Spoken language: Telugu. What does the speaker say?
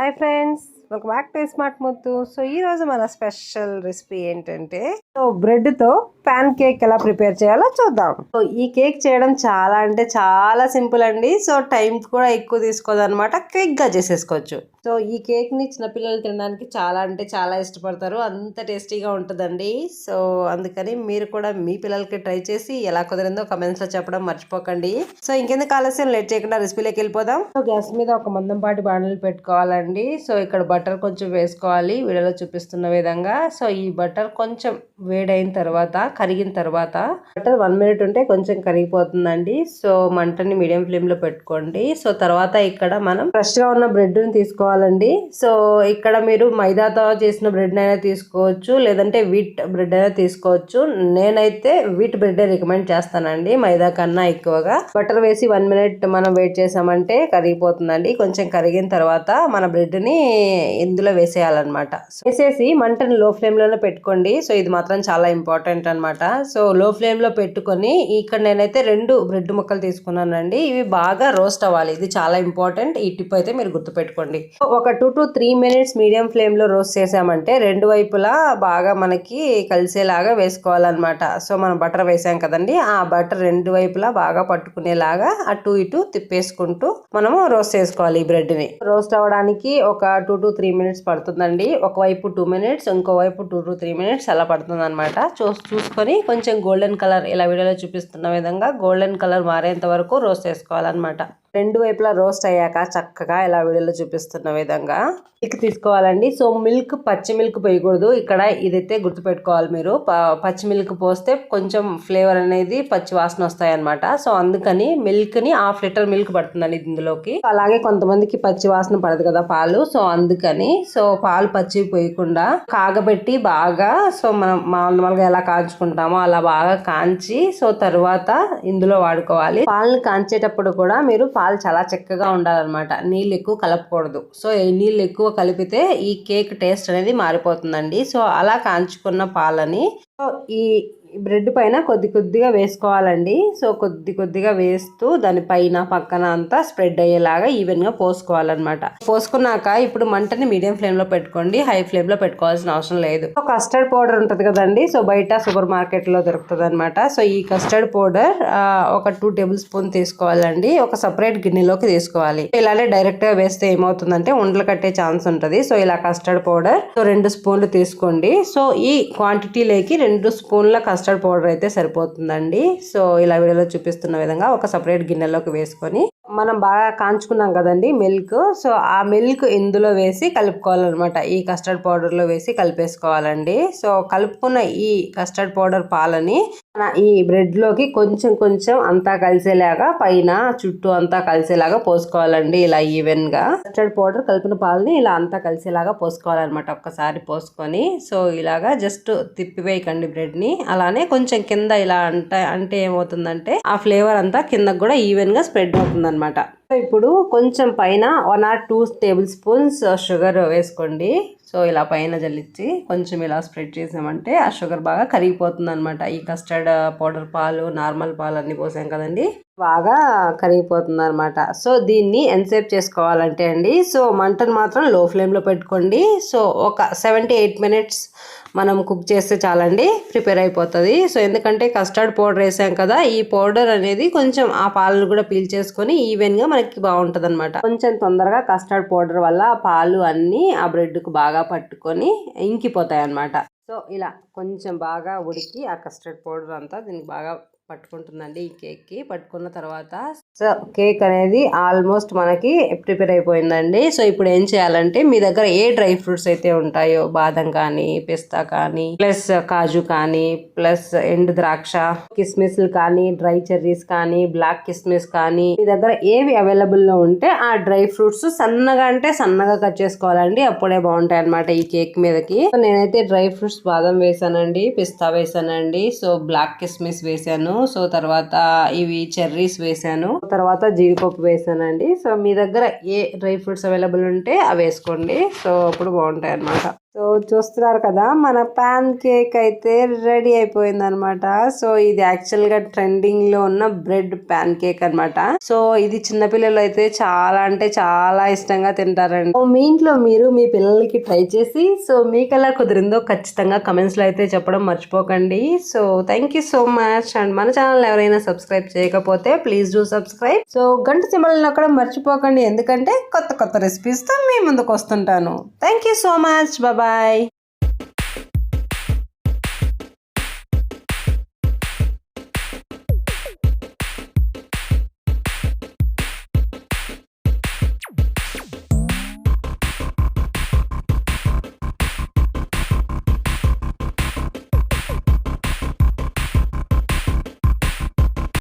Hi friends welcome back to smart Muthu. So ఈ రోజు మన స్పెషల్ రెసిపీ ఏంటంటే సో బ్రెడ్తో పాన్ కేక్ ఎలా ప్రిపేర్ చేయాలో చూద్దాం. సో ఈ కేక్ చేయడం చాలా అంటే చాలా సింపుల్ అండి. సో టైం కూడా ఎక్కువ తీసుకోదు అనమాట క్విక్గా చేసేసుకోవచ్చు. సో ఈ కేక్ని చిన్నపిల్లలు తినడానికి చాలా అంటే చాలా ఇష్టపడతారు. అంత టేస్టీగా ఉంటుందండి. సో అందుకని మీరు కూడా మీ పిల్లలకి ట్రై చేసి ఎలా కుదిరిందో కమెంట్స్లో చెప్పడం మర్చిపోకండి. సో ఇంకెందుకు ఆలస్యం లేట్ చేయకుండా రెసిపీలోకి వెళ్ళిపోదాం. సో గ్యాస్ మీద ఒక మందం పాటి బాణలు పెట్టుకోవాలండి. సో ఇక్కడ బటర్ కొంచెం వేసుకోవాలి. వీడియోలో చూపిస్తున్న విధంగా. సో ఈ బటర్ కొంచెం వేడైన తర్వాత కరిగిన తర్వాత బటర్ వన్ మినిట్ ఉంటే కొంచెం కరిగిపోతుందండి. సో మంటని మీడియం ఫ్లేమ్లో పెట్టుకోండి. సో తర్వాత ఇక్కడ మనం ఫ్రెష్గా ఉన్న బ్రెడ్ని తీసుకోవాలండి. సో ఇక్కడ మీరు మైదాతో చేసిన బ్రెడ్ అయినా తీసుకోవచ్చు. లేదంటే వీట్ బ్రెడ్ అయినా తీసుకోవచ్చు. నేనైతే వీట్ బ్రెడ్ రికమెండ్ చేస్తానండి. మైదా కన్నా ఎక్కువగా. బటర్ వేసి వన్ మినిట్ మనం వెయిట్ చేసామంటే కరిగిపోతుందండి. కొంచెం కరిగిన తర్వాత మన బ్రెడ్ని ఇందులో వేసేయాలన్నమాట. వేసేసి మంటను లో ఫ్లేమ్లోనే పెట్టుకోండి. సో ఇది మాత్రం చాలా ఇంపార్టెంట్ అన్నమాట. సో లో ఫ్లేమ్లో పెట్టుకొని ఇక్కడ నేనైతే రెండు బ్రెడ్ ముక్కలు తీసుకున్నానండి. ఇవి బాగా రోస్ట్ అవ్వాలి. ఇది చాలా ఇంపార్టెంట్. ఈ టిప్ అయితే మీరు గుర్తుపెట్టుకోండి. ఒక two to three minutes medium ఫ్లేమ్లో రోస్ట్ చేసామంటే రెండు వైపులా బాగా మనకి కలిసేలాగా వేసుకోవాలన్నమాట. సో మనం బటర్ వేసాం కదండి. ఆ బటర్ రెండు వైపులా బాగా పట్టుకునేలాగా అటు ఇటు తిప్పేసుకుంటూ మనము రోస్ట్ చేసుకోవాలి ఈ బ్రెడ్ని రోస్ట్ అవ్వడానికి ఒక టూ టు త్రీ మినిట్స్ పడుతుందండి. ఒకవైపు టూ మినిట్స్ ఇంకోవైపు టూ టు త్రీ మినిట్స్ అలా పడుతుంది అనమాట చూసుకొని కొంచెం గోల్డెన్ కలర్ ఇలా వీడియోలో చూపిస్తున్న విధంగా గోల్డెన్ కలర్ మారేంత వరకు రోస్ట్ చేసుకోవాలన్నమాట. రెండు వైపులా రోస్ట్ అయ్యాక చక్కగా ఇలా వీడియోలో చూపిస్తున్న విధంగా మిల్క్ తీసుకోవాలండి. సో మిల్క్ పచ్చి మిల్క్ పోయకూడదు. ఇక్కడ ఇదైతే గుర్తుపెట్టుకోవాలి మీరు. పచ్చి మిల్క్ పోస్తే కొంచెం ఫ్లేవర్ అనేది పచ్చి వాసన వస్తాయన్నమాట. సో అందుకని మిల్క్ని హాఫ్ లీటర్ మిల్క్ పడుతుందండి ఇందులోకి. అలాగే కొంతమందికి పచ్చి వాసన పడదు కదా పాలు. సో అందుకని సో పాలు పచ్చి పోయకుండా కాగబెట్టి బాగా సో మనం నార్మల్గా ఎలా కాంచుకుంటామో అలా బాగా కాంచి సో తర్వాత ఇందులో వాడుకోవాలి. పాలను కాంచేటప్పుడు కూడా మీరు పాలు చాలా చక్కగా ఉండాలన్నమాట. నీళ్ళు ఎక్కువ కలపకూడదు. సో ఈ నీళ్ళు ఎక్కువ కలిపితే ఈ కేక్ టేస్ట్ అనేది మారిపోతుందండి. సో అలా కాంచుకున్న పాలని ఈ బ్రెడ్ పైన కొద్ది కొద్దిగా వేసుకోవాలండి. సో కొద్ది కొద్దిగా వేస్తూ దాని పైన పక్కన అంతా స్ప్రెడ్ అయ్యేలాగా ఈవెన్గా పోసుకోవాలన్నమాట. పోసుకున్నాక ఇప్పుడు మంటని మీడియం ఫ్లేమ్లో పెట్టుకోండి. హై ఫ్లేమ్లో పెట్టుకోవాల్సిన అవసరం లేదు. కస్టర్డ్ పౌడర్ ఉంటుంది కదండి. సో బయట సూపర్ మార్కెట్లో దొరుకుతుంది అనమాట సో ఈ కస్టర్డ్ పౌడర్ ఒక టూ టేబుల్ స్పూన్ తీసుకోవాలండి. ఒక సపరేట్ గిన్నెలోకి తీసుకోవాలి. ఇలానే డైరెక్ట్గా వేస్తే ఏమవుతుందంటే ఉండలు కట్టే ఛాన్స్ ఉంటుంది. సో ఇలా కస్టర్డ్ పౌడర్ సో రెండు స్పూన్లు తీసుకోండి. సో ఈ క్వాంటిటీలోకి రెండు స్పూన్ల కస్టర్డ్ పౌడర్ అయితే సరిపోతుందండి. సో ఇలా వీడియోలో చూపిస్తున్న విధంగా ఒక సపరేట్ గిన్నెలోకి వేసుకొని మనం బాగా కాంచుకున్నాం కదండి మిల్క్. సో ఆ మిల్క్ ఇందులో వేసి కలుపుకోవాలన్నమాట. ఈ కస్టర్డ్ పౌడర్లో వేసి కలిపేసుకోవాలండి. సో కలుపుకున్న ఈ కస్టర్డ్ పౌడర్ పాలని మన ఈ బ్రెడ్లోకి కొంచెం కొంచెం అంతా కలిసేలాగా పైన చుట్టూ అంతా కలిసేలాగా పోసుకోవాలండి ఇలా ఈవెన్గా. కస్టర్డ్ పౌడర్ కలిపిన పాలని ఇలా అంతా కలిసేలాగా పోసుకోవాలన్నమాట ఒక్కసారి పోసుకొని. సో ఇలాగా జస్ట్ తిప్పివేయకండి బ్రెడ్ని. అలానే కొంచెం కింద ఇలా అంటే అంటే ఏమవుతుందంటే ఆ ఫ్లేవర్ అంతా కిందకు కూడా ఈవెన్గా స్ప్రెడ్ అవుతుంది అనమాట ఇప్పుడు కొంచెం పైన one or two tablespoons uh, sugar వేసుకోండి. సో ఇలా పైన జల్లించి కొంచెం ఇలా స్ప్రెడ్ చేసామంటే ఆ షుగర్ బాగా కరిగిపోతుంది అనమాట ఈ కస్టర్డ్ పౌడర్ పాలు నార్మల్ పాలు అన్నీ పోసాం కదండి. బాగా కరిగిపోతుంది అనమాట సో దీన్ని ఎంతసేపు చేసుకోవాలంటే అండి సో మంటను మాత్రం లో ఫ్లేమ్లో పెట్టుకోండి. సో ఒక సెవెంటీ ఎయిట్ మినిట్స్ మనం కుక్ చేస్తే చాలండి ప్రిపేర్ అయిపోతుంది. సో ఎందుకంటే కస్టర్డ్ పౌడర్ వేసాం కదా ఈ పౌడర్ అనేది కొంచెం ఆ పాలను కూడా పీల్ చేసుకొని ఈవెన్గా మనకి బాగుంటుంది అనమాట కొంచెం తొందరగా కస్టర్డ్ పౌడర్ వల్ల ఆ పాలు అన్నీ ఆ బ్రెడ్కు బాగా పట్టుకొని ఇంకిపోతాయి అన్నమాట సో ఇలా కొంచెం బాగా ఉడికి ఆ కస్టర్డ్ పౌడర్ అంతా దీనికి బాగా పట్టుకుంటుందండి ఈ కేక్కి. పట్టుకున్న తర్వాత సో కేక్ అనేది ఆల్మోస్ట్ మనకి ప్రిపేర్ అయిపోయిందండి. సో ఇప్పుడు ఏం చేయాలంటే మీ దగ్గర ఏ డ్రై ఫ్రూట్స్ అయితే ఉంటాయో బాదం కానీ పిస్తా కానీ ప్లస్ కాజు కానీ ప్లస్ ఎండు ద్రాక్ష కిస్మిస్లు కానీ డ్రై చెర్రీస్ కానీ బ్లాక్ కిస్మిస్ కానీ మీ దగ్గర ఏవి అవైలబుల్లో ఉంటే ఆ డ్రై ఫ్రూట్స్ సన్నగా అంటే సన్నగా కట్ చేసుకోవాలండి. అప్పుడే బాగుంటాయి అనమాట ఈ కేక్ మీదకి. నేనైతే డ్రై ఫ్రూట్స్ బాదం వేసానండి పిస్తా వేసానండి సో బ్లాక్ కిస్మిస్ వేసాను. సో తర్వాత ఇవి చెర్రీస్ వేసాను. తర్వాత జీడిపప్పు వేసానండి. సో మీ దగ్గర ఏ డ్రై ఫ్రూట్స్ అవైలబుల్ ఉంటే అవి వేసుకోండి. సో అప్పుడు బాగుంటాయి అన్నమాట సో చూస్తున్నారు కదా మన పాన్ కేక్ అయితే రెడీ అయిపోయిందనమాట. సో ఇది యాక్చువల్గా ట్రెండింగ్లో ఉన్న బ్రెడ్ పాన్ కేక్ అన్నమాట సో ఇది చిన్నపిల్లలు అయితే చాలా అంటే చాలా ఇష్టంగా తింటారండి. సో మీ ఇంట్లో మీరు మీ పిల్లలకి ట్రై చేసి సో మీకు ఎలా కుదిరిందో ఖచ్చితంగా కమెంట్స్లో అయితే చెప్పడం మర్చిపోకండి. So thank you so much and మన ఛానల్ ఎవరైనా సబ్స్క్రైబ్ చేయకపోతే ప్లీజ్ డూ సబ్స్క్రైబ్ సో గంట సింబల్ నొక్కడం మర్చిపోకండి ఎందుకంటే కొత్త కొత్త రెసిపీస్తో మీ ముందుకు వస్తుంటాను. Thank you so much bye